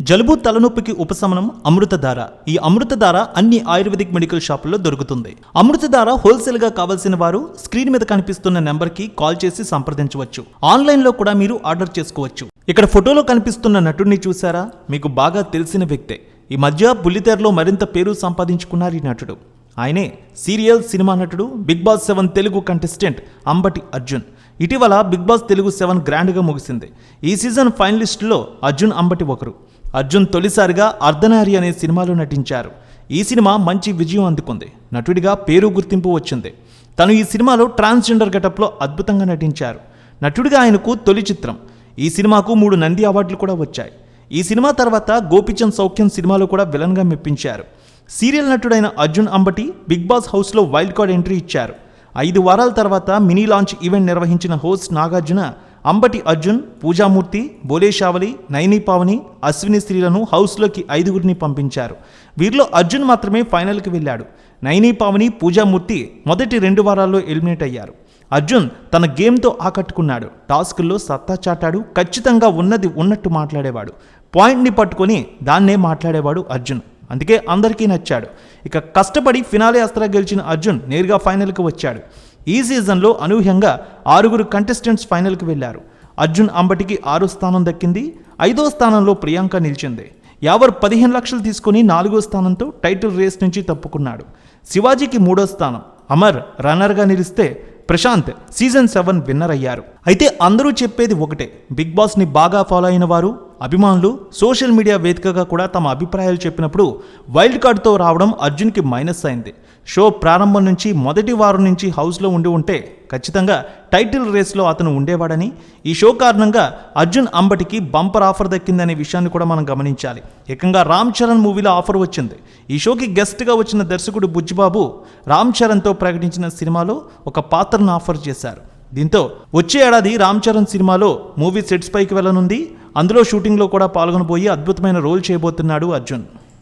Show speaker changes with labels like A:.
A: జలుబు తలనొప్పికి ఉపశమనం అమృతధార. ఈ అమృతధార అన్ని ఆయుర్వేదిక్ మెడికల్ షాపుల్లో దొరుకుతుంది. అమృతధార హోల్సేల్గా కావాల్సిన వారు స్క్రీన్ మీద కనిపిస్తున్న నెంబర్కి కాల్ చేసి సంప్రదించవచ్చు. ఆన్లైన్లో కూడా మీరు ఆర్డర్ చేసుకోవచ్చు. ఇక్కడ ఫోటోలో కనిపిస్తున్న నటుడిని చూసారా మీకు బాగా తెలిసిన వ్యక్తే. ఈ మధ్య బుల్లితెరలో మరింత పేరు సంపాదించుకున్నారు ఈ నటుడు. ఆయనే సీరియల్ సినిమా నటుడు big boss seven Telugu contestant Ambati Arjun. ఇటీవల బిగ్ బాస్ తెలుగు సెవెన్ గ్రాండ్గా ముగిసింది. ఈ సీజన్ ఫైనలిస్టులో అర్జున్ అంబటి ఒకరు. అర్జున్ తొలిసారిగా అర్ధనారి అనే సినిమాలో నటించారు. ఈ సినిమా మంచి విజయం అందుకుంది. నటుడిగా పేరు గుర్తింపు వచ్చింది. తను ఈ సినిమాలో ట్రాన్స్జెండర్ గెటప్లో అద్భుతంగా నటించారు. నటుడిగా ఆయనకు తొలి చిత్రం. ఈ సినిమాకు మూడు నంది అవార్డులు కూడా వచ్చాయి. ఈ సినిమా తర్వాత గోపిచంద్ సౌఖ్యం సినిమాలో కూడా విలన్గా మెప్పించారు. సీరియల్ నటుడైన అర్జున్ అంబటి బిగ్ బాస్ హౌస్లో వైల్డ్ కార్డ్ ఎంట్రీ ఇచ్చారు. ఐదు వారాల తర్వాత మినీ లాంచ్ ఈవెంట్ నిర్వహించిన హోస్ట్ నాగార్జున అంబటి అర్జున్ పూజామూర్తి బోలేషావలి నైని పావని అశ్విని స్త్రీలను హౌస్లోకి ఐదుగురిని పంపించారు. వీరిలో అర్జున్ మాత్రమే ఫైనల్కి వెళ్ళాడు. నైని పావని పూజామూర్తి మొదటి రెండు వారాల్లో ఎలిమినేట్ అయ్యారు. అర్జున్ తన గేమ్తో ఆకట్టుకున్నాడు. టాస్కుల్లో సత్తా చాటాడు ఖచ్చితంగా ఉన్నది ఉన్నట్టు మాట్లాడేవాడు. పాయింట్ని పట్టుకొని దాన్నే మాట్లాడేవాడు అర్జున్. అందుకే అందరికీ నచ్చాడు. ఇక కష్టపడి ఫినాలే అస్త్రా గెలిచిన అర్జున్ నేరుగా ఫైనల్కి వచ్చాడు. ఈ సీజన్లో అనూహ్యంగా ఆరుగురు కంటెస్టెంట్స్ ఫైనల్కి వెళ్ళారు. అర్జున్ అంబటికి ఆరో స్థానం దక్కింది. ఐదో స్థానంలో ప్రియాంక నిలిచింది. యావర్ పదిహేను లక్షలు తీసుకుని నాలుగో స్థానంతో టైటిల్ రేస్ నుంచి తప్పుకున్నాడు. శివాజీకి మూడో స్థానం. అమర్ రన్నర్గా నిలిస్తే ప్రశాంత్ సీజన్ సెవెన్ విన్నర్ అయ్యారు. అయితే అందరూ చెప్పేది ఒకటే. బిగ్ బాస్ని బాగా ఫాలో అయిన వారు అభిమానులు సోషల్ మీడియా వేదికగా కూడా తమ అభిప్రాయాలు చెప్పినప్పుడు వైల్డ్ కార్డ్తో రావడం అర్జున్కి మైనస్ అయింది. షో ప్రారంభం నుంచి మొదటి వారం నుంచి హౌస్లో ఉండి ఉంటే ఖచ్చితంగా టైటిల్ రేస్లో అతను ఉండేవాడని ఈ షో కారణంగా అర్జున్ అంబటికి బంపర్ ఆఫర్ దక్కిందనే విషయాన్ని కూడా మనం గమనించాలి. ఏకంగా రామ్ చరణ్ మూవీలో ఆఫర్ వచ్చింది. ఈ షోకి గెస్ట్గా వచ్చిన దర్శకుడు బుజ్జిబాబు రామ్ చరణ్తో ప్రకటించిన సినిమాలో ఒక పాత్రను ఆఫర్ చేశారు. దీంతో వచ్చే ఏడాది రామ్ చరణ్ సినిమాలో మూవీ సెట్స్ పైకి వెళ్ళనుంది. అందులో షూటింగ్లో కూడా పాల్గొనబోయి అద్భుతమైన రోల్ చేయబోతున్నాడు అర్జున్.